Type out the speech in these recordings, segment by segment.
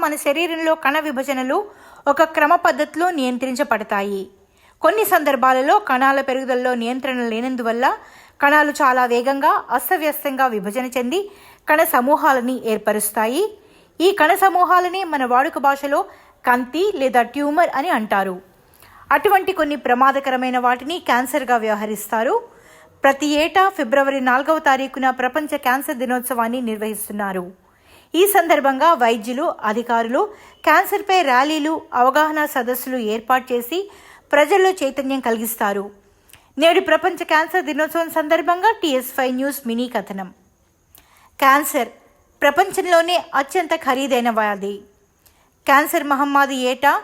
మన శరీరంలో కణ విభజనలు ఒక క్రమ పద్ధతిలో నియంత్రించబడతాయి. కొన్ని సందర్భాలలో కణాల పెరుగుదలలో నియంత్రణ లేనందువల్ల కణాలు చాలా వేగంగా అస్తవ్యస్తంగా విభజన చెంది కణ సమూహాలని ఏర్పరుస్తాయి. ఈ కణ సమూహాలని మన వాడుక భాషలో కంతి లేదా ట్యూమర్ అని అంటారు. అటువంటి కొన్ని ప్రమాదకరమైన వాటిని క్యాన్సర్గా వ్యవహరిస్తారు. ప్రతి ఏటా ఫిబ్రవరి నాలుగవ తారీఖున ప్రపంచ క్యాన్సర్ దినోత్సవాన్ని నిర్వహిస్తున్నారు. ఈ సందర్భంగా వైద్యులు అధికారులు క్యాన్సర్పై ర్యాలీలు అవగాహన సదస్సులు ఏర్పాటు చేసి ప్రజల్లో చైతన్యం కలిగిస్తారు. నేడు ప్రపంచ క్యాన్సర్ దినోత్సవం సందర్భంగా టీఎస్ ఫైవ్ న్యూస్ మినీ కథనం. క్యాన్సర్ ప్రపంచంలోనే అత్యంత ఖరీదైన వ్యాధి. క్యాన్సర్ మహమ్మారి ఏటా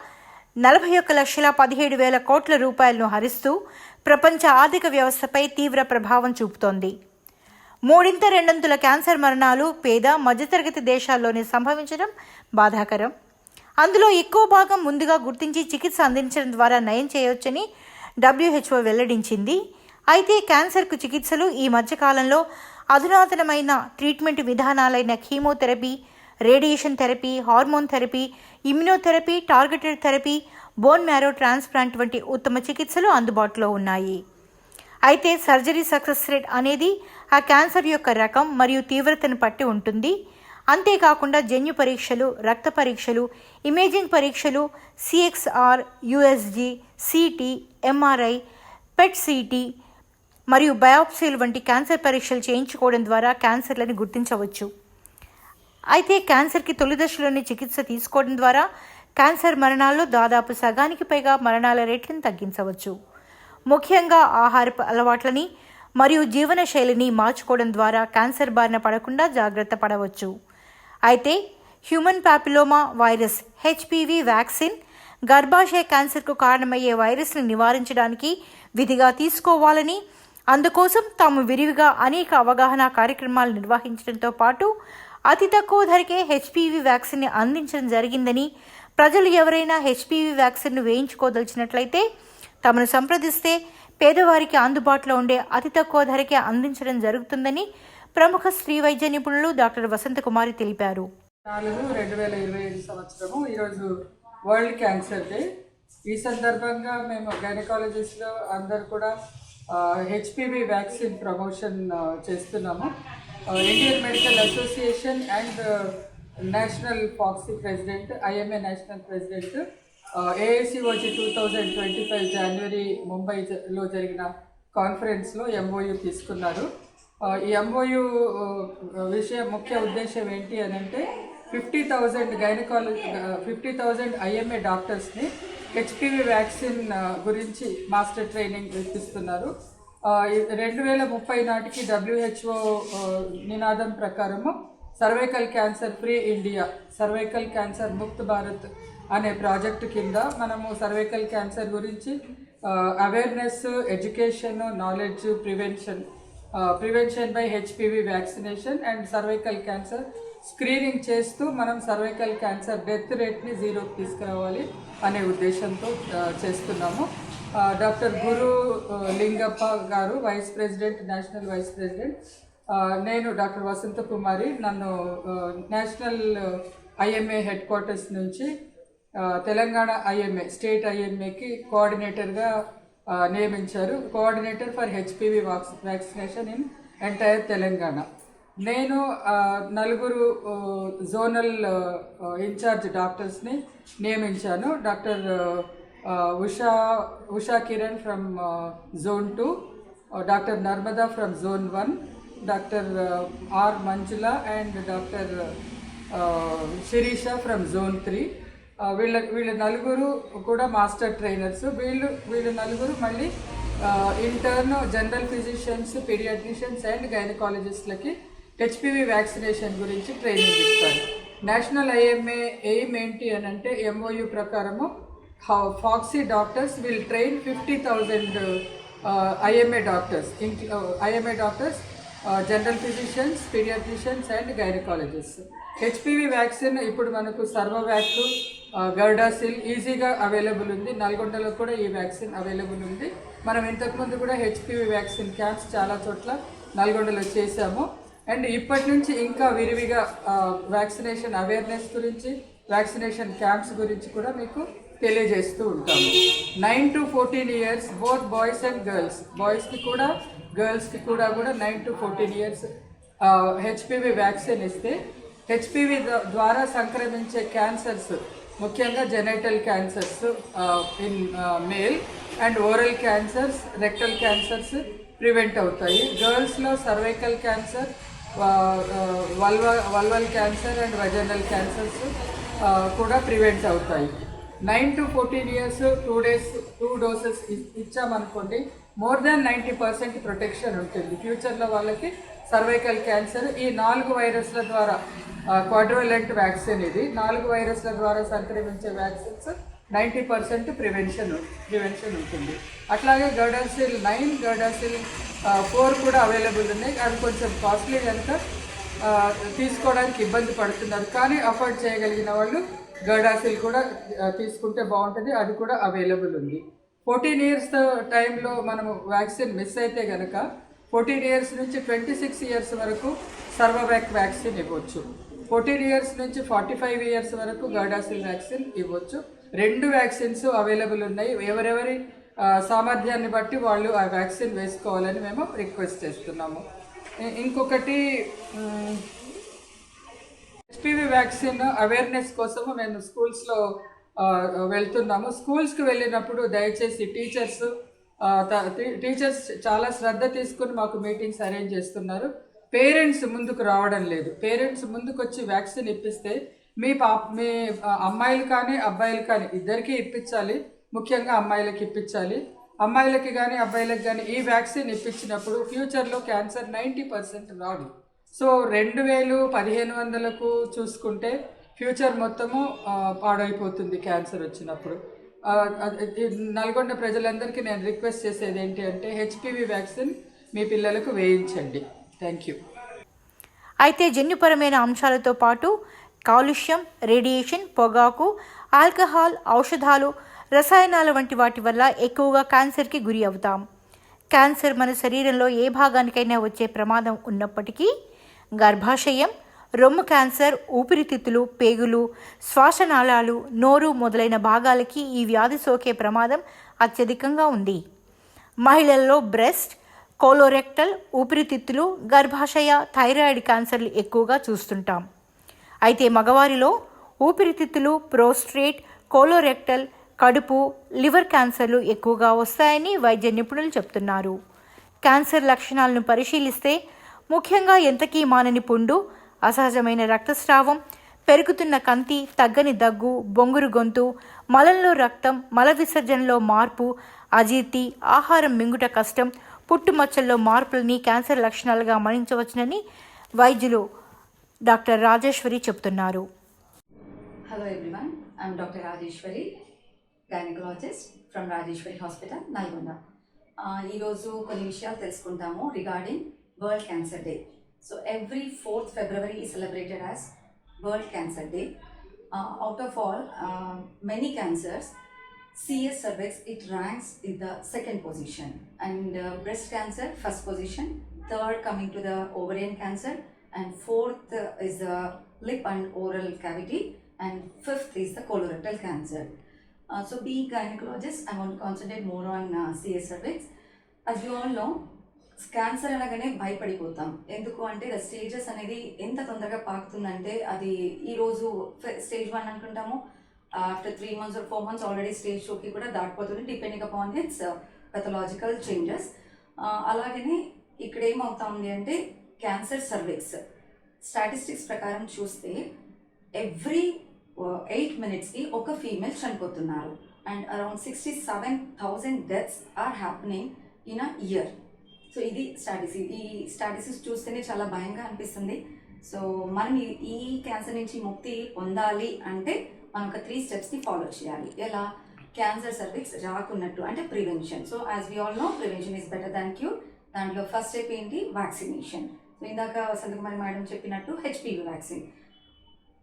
నలభై ఒక్క లక్షల పదిహేడు వేల కోట్ల రూపాయలను హరిస్తూ ప్రపంచ ఆర్థిక వ్యవస్థపై తీవ్ర ప్రభావం చూపుతోంది. మూడింత రెండొంతుల క్యాన్సర్ మరణాలు పేద మధ్యతరగతి దేశాల్లోనే సంభవించడం బాధాకరం. అందులో ఎక్కువ భాగం ముందుగా గుర్తించి చికిత్స అందించడం ద్వారా నయం చేయవచ్చని డబ్ల్యూహెచ్ఓ వెల్లడించింది. అయితే క్యాన్సర్కు చికిత్సలు ఈ మధ్యకాలంలో అధునాతనమైన treatment విధానాలైన chemotherapy radiation therapy hormone therapy immunotherapy targeted therapy bone marrow transplant వంటి ఉత్తమ చికిత్సలు అందుబాటులో ఉన్నాయి. అయితే సర్జరీ సక్సెస్ రేట్ అనేది ఆ క్యాన్సర్ యొక్క రకం మరియు తీవ్రతను బట్టి ఉంటుంది. అంతేకాకుండా జన్యు పరీక్షలు రక్త పరీక్షలు ఇమేజింగ్ పరీక్షలు CXR USG CT MRI PET CT మరియు బయాప్సీలు వంటి క్యాన్సర్ పరీక్షలు చేయించుకోవడం ద్వారా క్యాన్సర్లను గుర్తించవచ్చు. అయితే క్యాన్సర్కి తొలి దశలోనే చికిత్స తీసుకోవడం ద్వారా క్యాన్సర్ మరణాల్లో దాదాపు సగానికి పైగా మరణాల రేట్లను తగ్గించవచ్చు. ముఖ్యంగా ఆహారపు అలవాట్లని మరియు జీవన శైలిని మార్చుకోవడం ద్వారా క్యాన్సర్ బారిన పడకుండా జాగ్రత్త పడవచ్చు. అయితే human papilloma virus HPV vaccine గర్భాశయ క్యాన్సర్కు కారణమయ్యే వైరస్ని నివారించడానికి విధిగా తీసుకోవాలని అందుకోసం తాము విరివిగా అనేక అవగాహన కార్యక్రమాలు నిర్వహించడంతో పాటు అతి తక్కువ ధరకే హెచ్పివి వ్యాక్సిన్ని అందించడం జరిగిందని ప్రజలు ఎవరైనా హెచ్పివి వ్యాక్సిన్ను వేయించుకోదలిచినట్లయితే తమను సంప్రదిస్తే పేదవారికి అందుబాటులో ఉండే అతి తక్కువ ధరకే అందించడం జరుగుతుందని ప్రముఖ స్త్రీ వైద్య నిపుణులు డాక్టర్ వసంతకుమారి తెలిపారు. నాలుగు రెండు వేల ఇరవై ఐదు సంవత్సరము ఈరోజు వరల్డ్ క్యాన్సర్ డే. ఈ సందర్భంగా మేము గైనకాలజిస్ట్లో అందరు కూడా హెచ్పివి వ్యాక్సిన్ ప్రమోషన్ చేస్తున్నాము. Indian medical association and national FOGSI president IMA national president AIC వచ్చి టూ థౌజండ్ ట్వంటీ ఫైవ్ జనవరి ముంబైలో జరిగిన కాన్ఫరెన్స్లో ఎంఓయు తీసుకున్నారు. ఈ ఎంఓయు విషయం ముఖ్య ఉద్దేశం ఏంటి అని అంటే fifty thousand gynaecology fifty thousand IMA డాక్టర్స్ని హెచ్పివి వ్యాక్సిన్ గురించి మాస్టర్ ట్రైనింగ్ ఇప్పిస్తున్నారు. రెండు వేల ముప్పై నాటికి డబ్ల్యూహెచ్ఓ నినాదం ప్రకారము cervical cancer free India cervical cancer Mukt Bharat అనే ప్రాజెక్టు కింద మనము సర్వైకల్ క్యాన్సర్ గురించి awareness education knowledge prevention prevention by HPV vaccination and cervical cancer screening చేస్తూ మనం సర్వైకల్ క్యాన్సర్ డెత్ రేట్ని జీరోకి తీసుకురావాలి అనే ఉద్దేశంతో చేస్తున్నాము. Doctor Guru Lingappa garu vice president national vice president. నేను డాక్టర్ వసంత కుమారి నన్ను నేషనల్ ఐఎంఏ హెడ్ క్వార్టర్స్ నుంచి తెలంగాణ ఐఎంఏ స్టేట్ ఐఎంఏకి కోఆర్డినేటర్గా నియమించారు. Coordinator for HPV vax vaccination in entire Telangana. నేను నలుగురు జోనల్ ఇన్ఛార్జ్ డాక్టర్స్ని నియమించాను. Doctor Usha Usha Kiran from zone two doctor Narmada from zone one doctor R Manjula and doctor Sirisha from zone three. వీళ్ళ వీళ్ళ నలుగురు కూడా master trainers. వీళ్ళు వీళ్ళ నలుగురు మళ్ళీ intern general physicians paediatricians and గైనకాలజిస్ట్లకి HPV vaccination గురించి ట్రైనింగ్ ఇస్తారు. నేషనల్ ఐఎంఏ ఎయిమ్ ఏంటి అని అంటే ఎంఓయు ప్రకారము FOGSI doctors will train fifty thousand IMA doctors IMA doctors general physicians paediatricians and gynaecologist HPV vaccine ఇప్పుడు మనకు సర్వవ్యాక్ గర్డాసిల్ ఈజీగా అవైలబుల్ ఉంది. నల్గొండలో కూడా ఈ వ్యాక్సిన్ అవైలబుల్ ఉంది. మనం ఇంతకుముందు కూడా హెచ్పివి వ్యాక్సిన్ క్యాంప్స్ చాలా చోట్ల నల్గొండలో చేశాము. అండ్ ఇప్పటి నుంచి ఇంకా విరివిగా వ్యాక్సినేషన్ అవేర్నెస్ గురించి వ్యాక్సినేషన్ క్యాంప్స్ గురించి కూడా మీకు తెలియజేస్తూ ఉంటాము. Nine to fourteen years both boys and girls బాయ్స్కి కూడా గర్ల్స్కి కూడా కూడా nine to fourteen years HPV vaccine ఇస్తే హెచ్పివి ద్వారా సంక్రమించే క్యాన్సర్స్ ముఖ్యంగా genital cancers in male and oral cancers rectal cancers prevent అవుతాయి. గర్ల్స్లో cervical cancer vulva vulval cancer and vaginal cancers కూడా ప్రివెంట్ అవుతాయి. Nine to fourteen years two doses two doses ఇచ్చామనుకోండి more than ninety percent protection ఉంటుంది. ఫ్యూచర్లో వాళ్ళకి cervical cancer ఈ నాలుగు వైరస్ల ద్వారా క్వాడ్రోలెంట్ వ్యాక్సిన్ ఇది. నాలుగు వైరస్ల ద్వారా సంక్రమించే vaccines ninety percent prevention prevention ఉంటుంది. అట్లాగే గర్డాసిల్ నైన్ గర్డాసిల్ ఫోర్ కూడా అవైలబుల్ ఉన్నాయి. అది కొంచెం కాస్ట్లీ కనుక తీసుకోవడానికి ఇబ్బంది పడుతున్నారు. కానీ అఫోర్డ్ చేయగలిగిన వాళ్ళు గర్డాసిల్ కూడా తీసుకుంటే బాగుంటుంది. అది కూడా అవైలబుల్ ఉంది. ఫోర్టీన్ ఇయర్స్ టైంలో మనము వ్యాక్సిన్ మిస్ అయితే కనుక ఫోర్టీన్ ఇయర్స్ నుంచి ట్వంటీ సిక్స్ ఇయర్స్ వరకు సర్వవ్యాక్ వ్యాక్సిన్ ఇవ్వచ్చు. ఫోర్టీన్ ఇయర్స్ నుంచి ఫార్టీ ఫైవ్ ఇయర్స్ వరకు గార్డాసిల్ వ్యాక్సిన్ ఇవ్వచ్చు. రెండు వ్యాక్సిన్స్ అవైలబుల్ ఉన్నాయి. ఎవరెవరి సామర్థ్యాన్ని బట్టి వాళ్ళు ఆ వ్యాక్సిన్ వేసుకోవాలని మేము రిక్వెస్ట్ చేస్తున్నాము. ఇంకొకటి ఎస్పీవి వ్యాక్సిన్ అవేర్నెస్ కోసము మేము స్కూల్స్లో వెళ్తున్నాము. స్కూల్స్కి వెళ్ళినప్పుడు దయచేసి టీచర్స్ టీచర్స్ చాలా శ్రద్ధ తీసుకుని మాకు మీటింగ్స్ అరేంజ్ చేస్తున్నారు. పేరెంట్స్ ముందుకు రావడం లేదు. పేరెంట్స్ ముందుకు వచ్చి వ్యాక్సిన్ ఇప్పిస్తే మీ పాప మీ అమ్మాయిలు కానీ అబ్బాయిలు కానీ ఇద్దరికీ ఇప్పించాలి. ముఖ్యంగా అమ్మాయిలకి ఇప్పించాలి. అమ్మాయిలకి కానీ అబ్బాయిలకి కానీ ఈ వ్యాక్సిన్ ఇప్పించినప్పుడు ఫ్యూచర్లో క్యాన్సర్ నైంటీ పర్సెంట్ రాదు. సో రెండు వేలు పదిహేను వందలకు చూసుకుంటే ఫ్యూచర్ మొత్తము పాడైపోతుంది క్యాన్సర్ వచ్చినప్పుడు. నల్గొండ ప్రజలందరికీ నేను రిక్వెస్ట్ చేసేది ఏంటి అంటే హెచ్పివి వ్యాక్సిన్ మీ పిల్లలకు వేయించండి. థ్యాంక్ యూ అయితే జన్యుపరమైన అంశాలతో పాటు కాలుష్యం రేడియేషన్ పొగాకు ఆల్కహాల్ ఔషధాలు రసాయనాల వంటి వాటి వల్ల ఎక్కువగా క్యాన్సర్కి గురి అవుతాం. క్యాన్సర్ మన శరీరంలో ఏ భాగానికైనా వచ్చే ప్రమాదం ఉన్నప్పటికీ గర్భాశయం రొమ్ము క్యాన్సర్ ఊపిరితిత్తులు పేగులు శ్వాసనాళాలు నోరు మొదలైన భాగాలకి ఈ వ్యాధి సోకే ప్రమాదం అత్యధికంగా ఉంది. మహిళల్లో బ్రెస్ట్ కోలోరెక్టల్ ఊపిరితిత్తులు గర్భాశయ థైరాయిడ్ క్యాన్సర్లు ఎక్కువగా చూస్తుంటాం. అయితే మగవారిలో ఊపిరితిత్తులు ప్రోస్ట్రేట్ కోలోరెక్టల్ కడుపు లివర్ క్యాన్సర్లు ఎక్కువగా వస్తాయని వైద్య నిపుణులు చెప్తున్నారు. క్యాన్సర్ లక్షణాలను పరిశీలిస్తే ముఖ్యంగా ఎంతకీ మానని పుండు అసహజమైన రక్తస్రావం పెరుగుతున్న కంతి తగ్గని దగ్గు బొంగురు గొంతు మలంలో రక్తం మల విసర్జనలో మార్పు అజీర్తి ఆహారం మింగుట కష్టం పుట్టుమచ్చల్లో మార్పులని క్యాన్సర్ లక్షణాలుగా మరణించవచ్చునని వైద్యులు డాక్టర్ రాజేశ్వరి చెబుతున్నారు. Hello everyone I'm doctor Rajeswari gynaecologist from Rajeswari hospital Nalgonda ఈరోజు కొన్ని విషయాలు తెలుసుకుంటాము regarding world cancer day so every fourth February is celebrated as world cancer day out of all many cancers CS cervix it ranks in the second position and uh, breast cancer first position third coming to the ovarian cancer and fourth uh, is the lip and oral cavity and fifth is the colorectal cancer uh, so being gynecologist i want to concentrate more on uh, CS cervix as you all know cancer అనగానే భయపడిపోతాం ఎందుకు అంటే the stages అనేది ఎంత తొందరగా పాకుతుందంటే అది ఈరోజు స్టేజ్ వన్ అనుకుంటాము after three months or four months already stage షోకి కూడా దాటిపోతుంది depending upon its pathological changes అలాగనే ఇక్కడ ఏమవుతుంది అంటే క్యాన్సర్ సర్వీక్స్ స్టాటిస్టిక్స్ ప్రకారం చూస్తే ఎవ్రీ ఎయిట్ మినిట్స్కి ఒక ఫీమేల్ చనిపోతున్నారు. And around sixty seven thousand deaths are happening in a year so ఇది స్టాటిస్టిక్స్ ఈ స్టాటిస్టిక్స్ చూస్తేనే చాలా భయంగా అనిపిస్తుంది. సో మనం ఈ క్యాన్సర్ నుంచి ముక్తి పొందాలి అంటే మనం ఒక త్రీ స్టెప్స్ని ఫాలో చేయాలి. ఎలా? క్యాన్సర్ సర్వీక్స్ రాకున్నట్టు అంటే prevention so as we all know prevention is better than cure దాంట్లో ఫస్ట్ స్టెప్ ఏంటి? వ్యాక్సినేషన్ సో ఇందాక సంతకుమారి మేడం చెప్పినట్టు హెచ్పివి వ్యాక్సిన్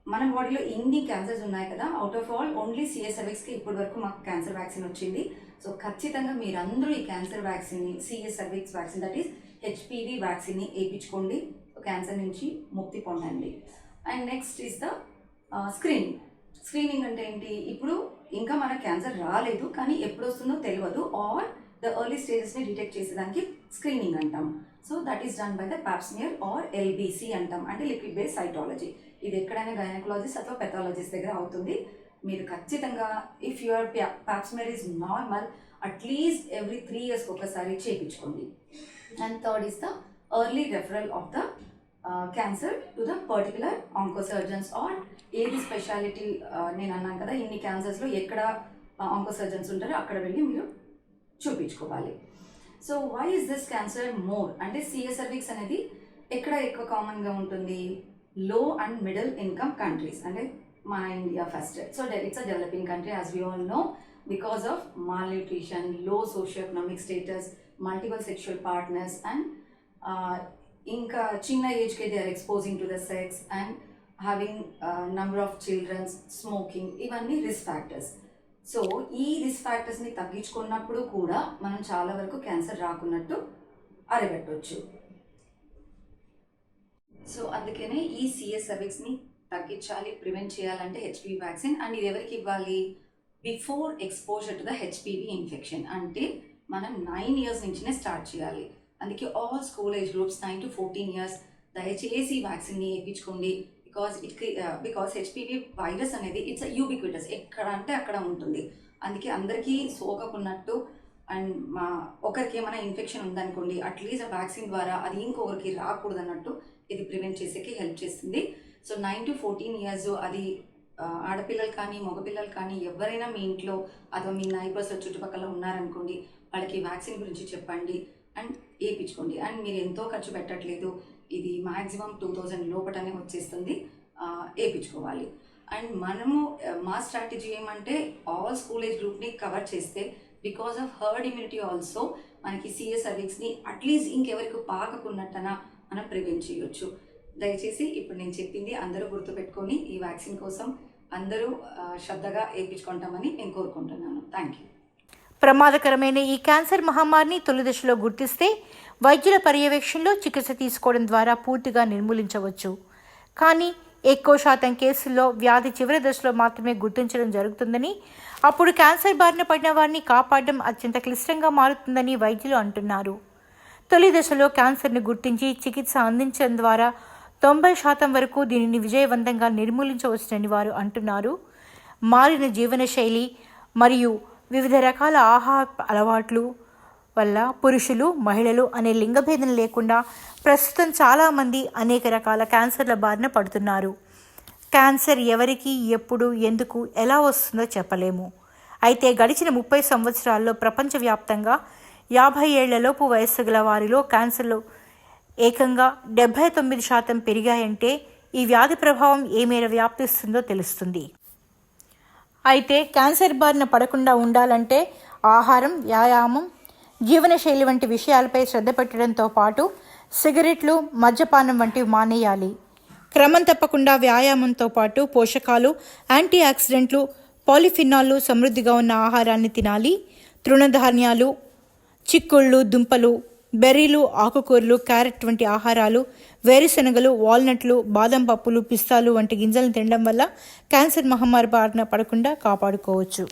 మన బాడీలో ఎన్ని క్యాన్సర్స్ ఉన్నాయి కదా? Out of all only CS ఇప్పటి వరకు మాకు క్యాన్సర్ వ్యాక్సిన్ వచ్చింది. సో ఖచ్చితంగా మీరందరూ ఈ cancer వ్యాక్సిన్ని CS vaccine that is HPV వ్యాక్సిన్ని వేయించుకోండి. క్యాన్సర్ నుంచి ముక్తి పొందండి. And next is the screening screening అంటే ఏంటి? ఇప్పుడు ఇంకా మన క్యాన్సర్ రాలేదు కానీ ఎప్పుడు వస్తుందో తెలియదు ఆర్ ద ఎర్లీ స్టేజెస్ని డిటెక్ట్ చేసేదానికి స్క్రీనింగ్ అంటాం. So that is done by the pap smear or LBC అంటాం. అంటే లిక్విడ్ బేస్ సైటాలజీ. ఇది ఎక్కడైనా గైనకాలజిస్ట్ అథవా పెథాలజిస్ట్ దగ్గర అవుతుంది. మీరు ఖచ్చితంగా if your pap smear is normal at least every three ఇయర్స్కి ఒకసారి చేయించుకోండి and third is the early referral of the cancer to the particular oncosurgeons or ఏది స్పెషాలిటీ నేను అన్నాను కదా ఇన్ని క్యాన్సర్స్లో ఎక్కడ ఆంకోసర్జన్స్ ఉంటారో అక్కడ వెళ్ళి మీరు చూపించుకోవాలి. So why is this cancer more అంటే సిఎస్ఆర్విక్స్ అనేది ఎక్కడ ఎక్కువ కామన్గా ఉంటుంది? లో అండ్ మిడిల్ ఇన్కమ్ కంట్రీస్ అంటే మన India first so it's a developing country as we all know because of mall న్యూట్రిషన్లో socio economic status multiple sexual partners and ఇంకా చిన్న ఏజ్కే they are exposing to the sex and having number of childrens smoking ఇవన్నీ risk factors so ఈ risk ఫ్యాక్టర్స్ని తగ్గించుకున్నప్పుడు కూడా మనం చాలా వరకు క్యాన్సర్ రాకున్నట్టు అరగట్టవచ్చు సో అందుకనే ఈ సిఎస్ సర్వీక్స్ని తగ్గించాలి ప్రివెంట్ చేయాలంటే హెచ్పివి వ్యాక్సిన్ అండ్ ఇది ఎవరికి ఇవ్వాలి? Before exposure to the HPV infection అంటే మనం నైన్ ఇయర్స్ నుంచినే స్టార్ట్ చేయాలి. అందుకే all school age groups nine to fourteen years దయచేసి వ్యాక్సిన్ని వేయించుకోండి because it because HPV virus అనేది ఇట్స్ యూబిక్విటస్ ఎక్కడ అంటే అక్కడ ఉంటుంది అందుకే అందరికీ సోకకున్నట్టు అండ్ మా ఒకరికి ఏమైనా ఇన్ఫెక్షన్ ఉందనుకోండి అట్లీస్ట్ ఆ వ్యాక్సిన్ ద్వారా అది ఇంకొకరికి రాకూడదు అన్నట్టు ఇది ప్రివెంట్ చేసేకి హెల్ప్ చేస్తుంది so nine to fourteen years అది ఆడపిల్లలు కానీ మగపిల్లలు కానీ ఎవరైనా మీ ఇంట్లో అథవా మీ నైబర్స్ చుట్టుపక్కల ఉన్నారనుకోండి వాళ్ళకి వ్యాక్సిన్ గురించి చెప్పండి అండ్ వేయించుకోండి అండ్ మీరు ఎంతో ఖర్చు పెట్టట్లేదు ఇది మ్యాక్సిమం టూ థౌజండ్ లోపటనే వచ్చేస్తుంది వేయించుకోవాలి అండ్ మనము మా స్ట్రాటజీ ఏమంటే ఆల్ స్కూల్ ఏజ్ గ్రూప్ని కవర్ చేస్తే because of herd immunity also మనకి సీఎస్ సర్వీక్స్ని అట్లీస్ట్ ఇంకెవరికి పాకకున్నట్టనా మనం ప్రివెంట్ చేయొచ్చు. దయచేసి ఇప్పుడు నేను చెప్పింది అందరూ గుర్తుపెట్టుకొని ఈ వ్యాక్సిన్ కోసం అందరూ శ్రద్ధగా వేయించుకుంటామని నేను కోరుకుంటున్నాను. థ్యాంక్ యూ ప్రమాదకరమైన ఈ క్యాన్సర్ మహమ్మారిని తొలి దశలో గుర్తిస్తే వైద్యుల పర్యవేక్షణలో చికిత్స తీసుకోవడం ద్వారా పూర్తిగా నిర్మూలించవచ్చు. కానీ ఎక్కువ శాతం కేసుల్లో వ్యాధి చివరి దశలో మాత్రమే గుర్తించడం జరుగుతుందని అప్పుడు క్యాన్సర్ బారిన పడిన వారిని కాపాడడం అత్యంత క్లిష్టంగా మారుతుందని వైద్యులు అంటున్నారు. తొలి దశలో క్యాన్సర్ను గుర్తించి చికిత్స అందించడం ద్వారా తొంభై శాతం వరకు దీనిని విజయవంతంగా నిర్మూలించవచ్చునని వారు అంటున్నారు. మారిన జీవనశైలి మరియు వివిధ రకాల ఆహార అలవాట్లు వల్ల పురుషులు మహిళలు అనే లింగభేదం లేకుండా ప్రస్తుతం చాలామంది అనేక రకాల క్యాన్సర్ల బారిన పడుతున్నారు. క్యాన్సర్ ఎవరికి ఎప్పుడు ఎందుకు ఎలా వస్తుందో చెప్పలేము. అయితే గడిచిన ముప్పై సంవత్సరాల్లో ప్రపంచవ్యాప్తంగా యాభై ఏళ్ళలోపు వయస్సు గల వారిలో క్యాన్సర్లు ఏకంగా డెబ్బై తొమ్మిది శాతం పెరిగాయంటే ఈ వ్యాధి ప్రభావం ఏ మేర వ్యాప్తిస్తుందో తెలుస్తుంది. అయితే క్యాన్సర్ బారిన పడకుండా ఉండాలంటే ఆహారం వ్యాయామం జీవనశైలి వంటి విషయాలపై శ్రద్ధ పెట్టడంతో పాటు సిగరెట్లు మద్యపానం వంటివి మానేయాలి. క్రమం తప్పకుండా వ్యాయామంతో పాటు పోషకాలు యాంటీ ఆక్సిడెంట్లు పాలిఫినాల్లు సమృద్ధిగా ఉన్న ఆహారాన్ని తినాలి. తృణధాన్యాలు చిక్కుళ్ళు దుంపలు బెర్రీలు ఆకుకూరలు క్యారెట్ వంటి ఆహారాలు వేరుశనగలు వాల్నట్లు బాదం పప్పులు పిస్తాలు వంటి గింజలను తినడం వల్ల క్యాన్సర్ మహమ్మారి బారిన పడకుండా కాపాడుకోవచ్చు.